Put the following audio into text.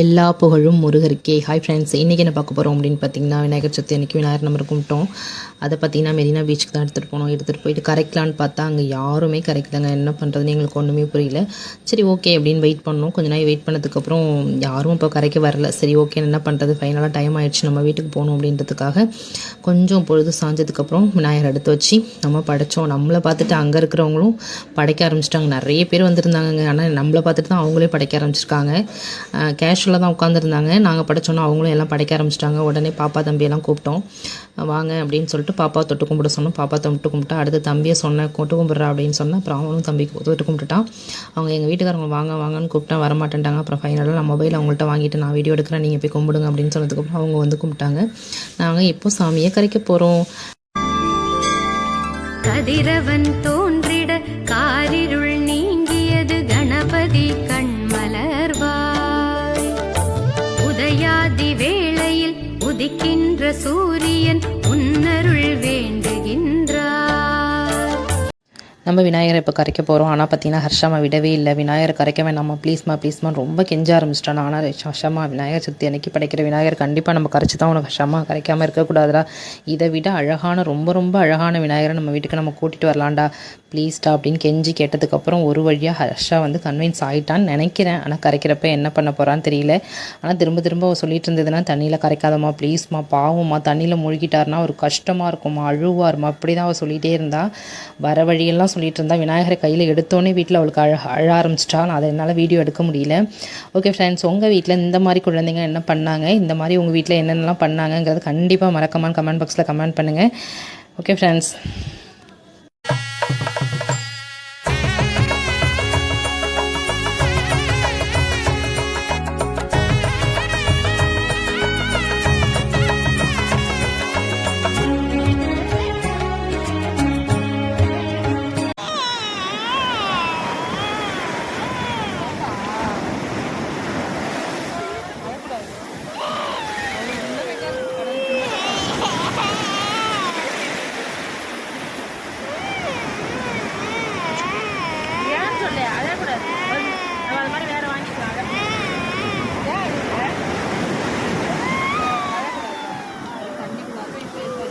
எல்லா புகழும் முருகருக்கே. Hi friends இன்றைக்கி என்ன பார்க்க போகிறோம் அப்படின்னு பார்த்தீங்கன்னா விநாயகர் சதுர்த்தி அன்றைக்கி விநாயகர் நம்ம கும்பிட்டோம். அதை பார்த்தீங்கன்னா மெரினா பீச்சுக்கு தான் எடுத்துகிட்டு போனோம். எடுத்துகிட்டு போயிட்டு கரைக்கலான்னு பார்த்தா அங்கே யாருமே கரைக்கலங்க. என்ன பண்ணுறதுன்னு எங்களுக்கு ஒன்றுமே புரியல. சரி ஓகே அப்படின்னு வெயிட் பண்ணோம். கொஞ்ச நாள் வெயிட் பண்ணதுக்கப்புறம் யாரும் இப்போ கரைக்க வரல. சரி ஓகே என்ன பண்ணுறது ஃபைனலாக டைம் ஆயிடுச்சு. நம்ம வீட்டுக்கு போகணும் அப்படின்றதுக்காக. கொஞ்சம் பொழுது சாஞ்சதுக்கப்புறம் விநாயகர் எடுத்து வச்சு நம்ம படைச்சோம். நம்மளை பார்த்துட்டு அங்கே இருக்கிறவங்களும் படைக்க ஆரம்பிச்சிட்டாங்க. நிறைய பேர் வந்திருந்தாங்கங்க. ஆனால் நம்மளை பார்த்துட்டு தான் அவங்களே படைக்க ஆரம்பிச்சிருக்காங்க. கேஷ் கேஷுவலாக தான் உட்காந்துருந்தாங்க நாங்கள் படைச்சோன்னா அவங்களும் எல்லாம் படைக்க ஆரம்பிச்சிட்டாங்க. உடனே பாப்பா தம்பியெல்லாம் கூப்பிட்டோம். வாங்க அப்படின்னு சொல்லிட்டு பாப்பா தொட்டு கும்பிட சொன்னோம். பாப்பா தொட்டு கும்பிட்டா அடுத்து தம்பியை சொன்னேன் கொட்டு கும்பிட்றா அப்படின்னு சொன்னேன் அப்புறம் அவனும் தம்பிக்கு தொட்டு கும்பிட்டுட்டான். அவங்க எங்கள் வீட்டுக்காரங்க வாங்க வாங்கன்னு கூப்பிட்டா வரமாட்டேன்ட்டாங்க. அப்புறம் ஃபைனலாக நான் மொபைல் அவங்கள்ட்ட வாங்கிட்டு நான் வீடியோ எடுக்கிறேன். நீங்கள் போய் கும்பிடுங்க அப்படின்னு சொன்னதுக்கப்புறம் அவங்க வந்து கும்பிட்டாங்க. நாங்கள் இப்போ சாமியை கரைக்க போகிறோம் கதிரவன் தோன்றிட காரிருள் நீங்கியது கணபதி கண்மலர். உதயாதி வேளையில் உதிக்கின்ற சூரியன் நம்ம விநாயகரை இப்போ கரைக்க போகிறோம் ஆனால் பார்த்தீங்கன்னா ஹர்ஷாமா விடவே இல்லை. விநாயகரை கரைக்க வேணாமா ப்ளீஸ்மா ப்ளீஸ்மா ரொம்ப கெஞ்ச ஆரம்பிச்சிட்டான். ஆனால் ஹர்ஷாமா விநாயகர் சக்தி அன்னைக்கு படைக்கிற விநாயகர் கண்டிப்பாக நம்ம கரைச்சி தான் உனக்கு ஹர்ஷாமா கரைக்காமல் இருக்கக்கூடாதுடா இதை விட அழகான ரொம்ப ரொம்ப அழகான விநாயகரை நம்ம வீட்டுக்கு நம்ம கூட்டிகிட்டு வரலாம்டா. ப்ளீஸ்டா அப்படின்னு கெஞ்சி கேட்டதுக்கப்புறம் ஒரு வழியாக ஹர்ஷா வந்து கன்வின்ஸ் ஆகிட்டான்னு நினைக்கிறேன். ஆனால் கரைக்கிறப்ப என்ன பண்ண போகிறான்னு தெரியல. ஆனால் திரும்ப திரும்ப சொல்லிட்டு இருந்ததுன்னா தண்ணியில் கரைக்காதம்மா ப்ளீஸ்மா பாவம்மா தண்ணியில் மூழ்கிட்டாருன்னா ஒரு கஷ்டமாக இருக்குமா அழுவாருமா அப்படி தான் அவள் சொல்லிகிட்டே இருந்தா. வர வழியெல்லாம் சொல்லிட்டு இருந்தா விநாயகரை கையில் எடுத்தோன்னே வீட்டில் அவளுக்கு அழ அழ ஆரம்பிச்சிட்டா. நான் அதை என்னால் வீடியோ எடுக்க முடியல. ஓகே ஃப்ரெண்ட்ஸ் உங்கள் வீட்டில் இந்த மாதிரி குழந்தைங்க என்ன பண்ணாங்க? இந்த மாதிரி உங்கள் வீட்டில் என்னென்னலாம் பண்ணாங்கங்கிறது கண்டிப்பாக மறக்காமல் கமெண்ட் பாக்ஸில் கமெண்ட் பண்ணுங்கள் ஓகே ஃப்ரெண்ட்ஸ்